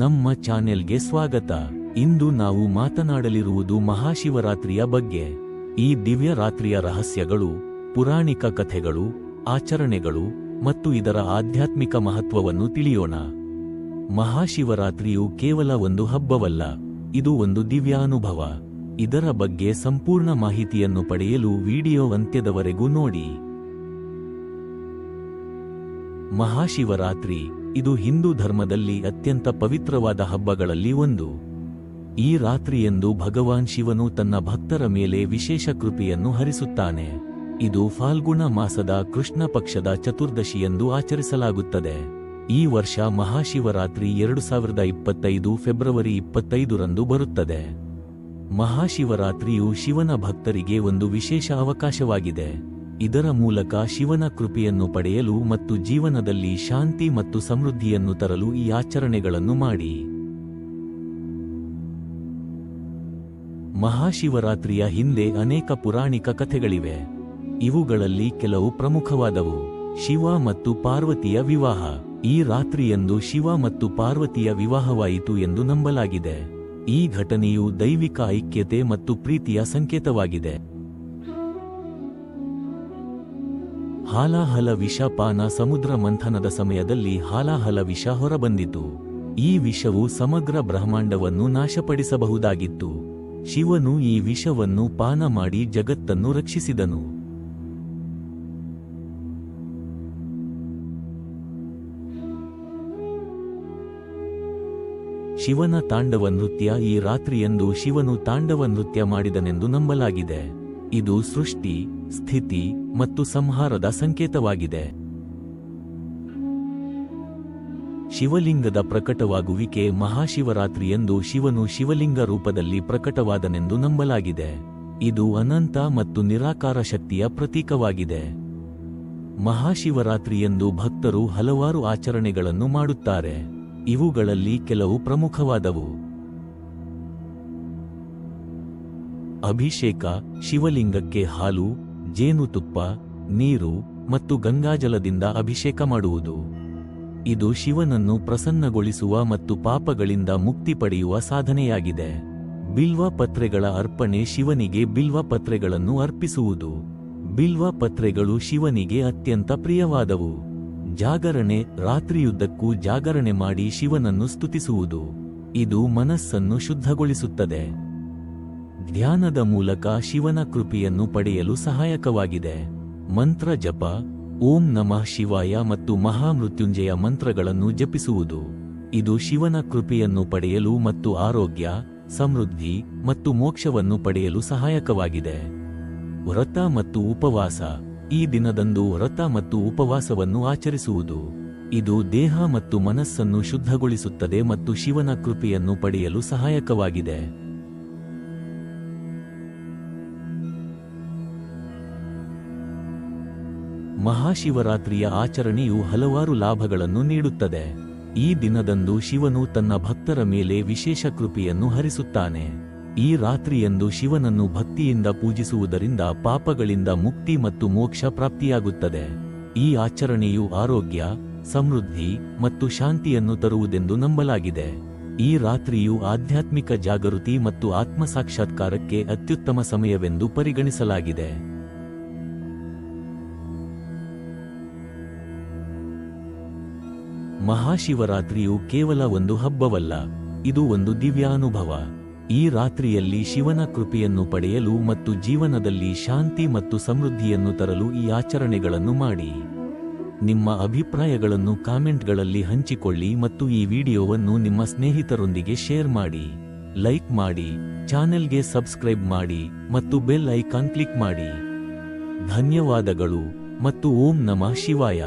ನಮ್ಮ ಚಾನೆಲ್ಗೆ ಸ್ವಾಗತ. ಇಂದು ನಾವು ಮಾತನಾಡಲಿರುವುದು ಮಹಾಶಿವರಾತ್ರಿಯ ಬಗ್ಗೆ. ಈ ದಿವ್ಯ ರಾತ್ರಿಯ ರಹಸ್ಯಗಳು, ಪುರಾಣಿಕ ಕಥೆಗಳು, ಆಚರಣೆಗಳು ಮತ್ತು ಇದರ ಆಧ್ಯಾತ್ಮಿಕ ಮಹತ್ವವನ್ನು ತಿಳಿಯೋಣ. ಮಹಾಶಿವರಾತ್ರಿಯು ಕೇವಲ ಒಂದು ಹಬ್ಬವಲ್ಲ, ಇದು ಒಂದು ದಿವ್ಯಾನುಭವ. ಇದರ ಬಗ್ಗೆ ಸಂಪೂರ್ಣ ಮಾಹಿತಿಯನ್ನು ಪಡೆಯಲು ವಿಡಿಯೋ ಅಂತ್ಯದವರೆಗೂ ನೋಡಿ. ಮಹಾಶಿವರಾತ್ರಿ ಇದು ಹಿಂದೂ ಧರ್ಮದಲ್ಲಿ ಅತ್ಯಂತ ಪವಿತ್ರವಾದ ಹಬ್ಬಗಳಲ್ಲಿ ಒಂದು. ಈ ರಾತ್ರಿಯಂದು ಭಗವಾನ್ ಶಿವನು ತನ್ನ ಭಕ್ತರ ಮೇಲೆ ವಿಶೇಷ ಕೃಪೆಯನ್ನು ಹರಿಸುತ್ತಾನೆ. ಇದು ಫಾಲ್ಗುಣ ಮಾಸದ ಕೃಷ್ಣ ಪಕ್ಷದ ಚತುರ್ದಶಿಯಂದು ಆಚರಿಸಲಾಗುತ್ತದೆ. ಈ ವರ್ಷ ಮಹಾಶಿವರಾತ್ರಿ ಎರಡು ಸಾವಿರದ ಇಪ್ಪತ್ತೈದು ಫೆಬ್ರವರಿ ಇಪ್ಪತ್ತೈದರಂದು ಬರುತ್ತದೆ. ಮಹಾಶಿವರಾತ್ರಿಯು ಶಿವನ ಭಕ್ತರಿಗೆ ಒಂದು ವಿಶೇಷ ಅವಕಾಶವಾಗಿದೆ. ಇದರ ಮೂಲಕ ಶಿವನ ಕೃಪೆಯನ್ನು ಪಡೆಯಲು ಮತ್ತು ಜೀವನದಲ್ಲಿ ಶಾಂತಿ ಮತ್ತು ಸಮೃದ್ಧಿಯನ್ನು ತರಲು ಈ ಆಚರಣೆಗಳನ್ನು ಮಾಡಿ. ಮಹಾಶಿವರಾತ್ರಿಯ ಹಿಂದೆ ಅನೇಕ ಪುರಾಣಿಕ ಕಥೆಗಳಿವೆ. ಇವುಗಳಲ್ಲಿ ಕೆಲವು ಪ್ರಮುಖವಾದವು. ಶಿವ ಮತ್ತು ಪಾರ್ವತಿಯ ವಿವಾಹ. ಈ ರಾತ್ರಿಯಂದು ಶಿವ ಮತ್ತು ಪಾರ್ವತಿಯ ವಿವಾಹವಾಯಿತು ಎಂದು ನಂಬಲಾಗಿದೆ. ಈ ಘಟನೆಯು ದೈವಿಕ ಐಕ್ಯತೆ ಮತ್ತು ಪ್ರೀತಿಯ ಸಂಕೇತವಾಗಿದೆ. ಹಾಲಾಹಲ ವಿಷ ಪಾನ ಸಮುದ್ರ ಮಂಥನದ ಸಮಯದಲ್ಲಿ ಹಾಲಾಹಲ ವಿಷ ಹೊರಬಂದಿತು. ಈ ವಿಷವು ಸಮಗ್ರ ಬ್ರಹ್ಮಾಂಡವನ್ನು ನಾಶಪಡಿಸಬಹುದಾಗಿತ್ತು. ಶಿವನು ಈ ವಿಷವನ್ನು ಪಾನ ಮಾಡಿ ಜಗತ್ತನ್ನು ರಕ್ಷಿಸಿದನು. ಶಿವನ ತಾಂಡವ ನೃತ್ಯ ಈ ರಾತ್ರಿಯಂದು ಶಿವನು ತಾಂಡವ ನೃತ್ಯ ಮಾಡಿದನೆಂದು ನಂಬಲಾಗಿದೆ. ಇದು ಸೃಷ್ಟಿ, ಸ್ಥಿತಿ ಮತ್ತು ಸಂಹಾರದ ಸಂಕೇತವಾಗಿದೆ. ಶಿವಲಿಂಗದ ಪ್ರಕಟವಾಗುವಿಕೆ ಮಹಾಶಿವರಾತ್ರಿಯಂದು ಶಿವನು ಶಿವಲಿಂಗ ರೂಪದಲ್ಲಿ ಪ್ರಕಟವಾದನೆಂದು ನಂಬಲಾಗಿದೆ. ಇದು ಅನಂತ ಮತ್ತು ನಿರಾಕಾರ ಶಕ್ತಿಯ ಪ್ರತೀಕವಾಗಿದೆ. ಮಹಾಶಿವರಾತ್ರಿಯಂದು ಭಕ್ತರು ಹಲವಾರು ಆಚರಣೆಗಳನ್ನು ಮಾಡುತ್ತಾರೆ. ಇವುಗಳಲ್ಲಿ ಕೆಲವು ಪ್ರಮುಖವಾದವು. ಅಭಿಷೇಕ, ಶಿವಲಿಂಗಕ್ಕೆ ಹಾಲು ಜೇನುತುಪ್ಪ ನೀರು ಮತ್ತು ಗಂಗಾಜಲದಿಂದ ಅಭಿಷೇಕ ಮಾಡುವುದು. ಇದು ಶಿವನನ್ನು ಪ್ರಸನ್ನಗೊಳಿಸುವ ಮತ್ತು ಪಾಪಗಳಿಂದ ಮುಕ್ತಿ ಪಡೆಯುವ ಸಾಧನೆಯಾಗಿದೆ. ಬಿಲ್ವ ಪತ್ರೆಗಳ ಅರ್ಪಣೆ ಶಿವನಿಗೆ ಬಿಲ್ವ ಪತ್ರೆಗಳನ್ನು ಅರ್ಪಿಸುವುದು. ಬಿಲ್ವ ಪತ್ರೆಗಳು ಶಿವನಿಗೆ ಅತ್ಯಂತ ಪ್ರಿಯವಾದವು. ಜಾಗರಣೆ, ರಾತ್ರಿಯುದ್ದಕ್ಕೂ ಜಾಗರಣೆ ಮಾಡಿ ಶಿವನನ್ನು ಸ್ತುತಿಸುವುದು. ಇದು ಮನಸ್ಸನ್ನು ಶುದ್ಧಗೊಳಿಸುತ್ತದೆ. ಧ್ಯಾನದ ಮೂಲಕ ಶಿವನ ಕೃಪೆಯನ್ನು ಪಡೆಯಲು ಸಹಾಯಕವಾಗಿದೆ. ಮಂತ್ರ ಜಪ, ಓಂ ನಮಃ ಶಿವಾಯ ಮತ್ತು ಮಹಾಮೃತ್ಯುಂಜಯ ಮಂತ್ರಗಳನ್ನು ಜಪಿಸುವುದು. ಇದು ಶಿವನ ಕೃಪೆಯನ್ನು ಪಡೆಯಲು ಮತ್ತು ಆರೋಗ್ಯ, ಸಮೃದ್ಧಿ ಮತ್ತು ಮೋಕ್ಷವನ್ನು ಪಡೆಯಲು ಸಹಾಯಕವಾಗಿದೆ. ವ್ರತ ಮತ್ತು ಉಪವಾಸ, ಈ ದಿನದಂದು ವ್ರತ ಮತ್ತು ಉಪವಾಸವನ್ನು ಆಚರಿಸುವುದು. ಇದು ದೇಹ ಮತ್ತು ಮನಸ್ಸನ್ನು ಶುದ್ಧಗೊಳಿಸುತ್ತದೆ ಮತ್ತು ಶಿವನ ಕೃಪೆಯನ್ನು ಪಡೆಯಲು ಸಹಾಯಕವಾಗಿದೆ. ಮಹಾಶಿವರಾತ್ರಿಯ ಆಚರಣೆಯು ಹಲವಾರು ಲಾಭಗಳನ್ನು ನೀಡುತ್ತದೆ. ಈ ದಿನದಂದು ಶಿವನು ತನ್ನ ಭಕ್ತರ ಮೇಲೆ ವಿಶೇಷ ಕೃಪೆಯನ್ನು ಹರಿಸುತ್ತಾನೆ. ಈ ರಾತ್ರಿಯಂದು ಶಿವನನ್ನು ಭಕ್ತಿಯಿಂದ ಪೂಜಿಸುವುದರಿಂದ ಪಾಪಗಳಿಂದ ಮುಕ್ತಿ ಮತ್ತು ಮೋಕ್ಷ ಪ್ರಾಪ್ತಿಯಾಗುತ್ತದೆ. ಈ ಆಚರಣೆಯು ಆರೋಗ್ಯ, ಸಮೃದ್ಧಿ ಮತ್ತು ಶಾಂತಿಯನ್ನು ತರುವುದೆಂದು ನಂಬಲಾಗಿದೆ. ಈ ರಾತ್ರಿಯು ಆಧ್ಯಾತ್ಮಿಕ ಜಾಗೃತಿ ಮತ್ತು ಆತ್ಮಸಾಕ್ಷಾತ್ಕಾರಕ್ಕೆ ಅತ್ಯುತ್ತಮ ಸಮಯವೆಂದು ಪರಿಗಣಿಸಲಾಗಿದೆ. ಮಹಾಶಿವರಾತ್ರಿಯು ಕೇವಲ ಒಂದು ಹಬ್ಬವಲ್ಲ, ಇದು ಒಂದು ದಿವ್ಯಾನುಭವ. ಈ ರಾತ್ರಿಯಲ್ಲಿ ಶಿವನ ಕೃಪೆಯನ್ನು ಪಡೆಯಲು ಮತ್ತು ಜೀವನದಲ್ಲಿ ಶಾಂತಿ ಮತ್ತು ಸಮೃದ್ಧಿಯನ್ನು ತರಲು ಈ ಆಚರಣೆಗಳನ್ನು ಮಾಡಿ. ನಿಮ್ಮ ಅಭಿಪ್ರಾಯಗಳನ್ನು ಕಾಮೆಂಟ್ಗಳಲ್ಲಿ ಹಂಚಿಕೊಳ್ಳಿ ಮತ್ತು ಈ ವಿಡಿಯೋವನ್ನು ನಿಮ್ಮ ಸ್ನೇಹಿತರೊಂದಿಗೆ ಶೇರ್ ಮಾಡಿ. ಲೈಕ್ ಮಾಡಿ, ಚಾನೆಲ್ಗೆ ಸಬ್ಸ್ಕ್ರೈಬ್ ಮಾಡಿ ಮತ್ತು ಬೆಲ್ ಐಕಾನ್ ಕ್ಲಿಕ್ ಮಾಡಿ. ಧನ್ಯವಾದಗಳು ಮತ್ತು ಓಂ ನಮಃ ಶಿವಾಯ.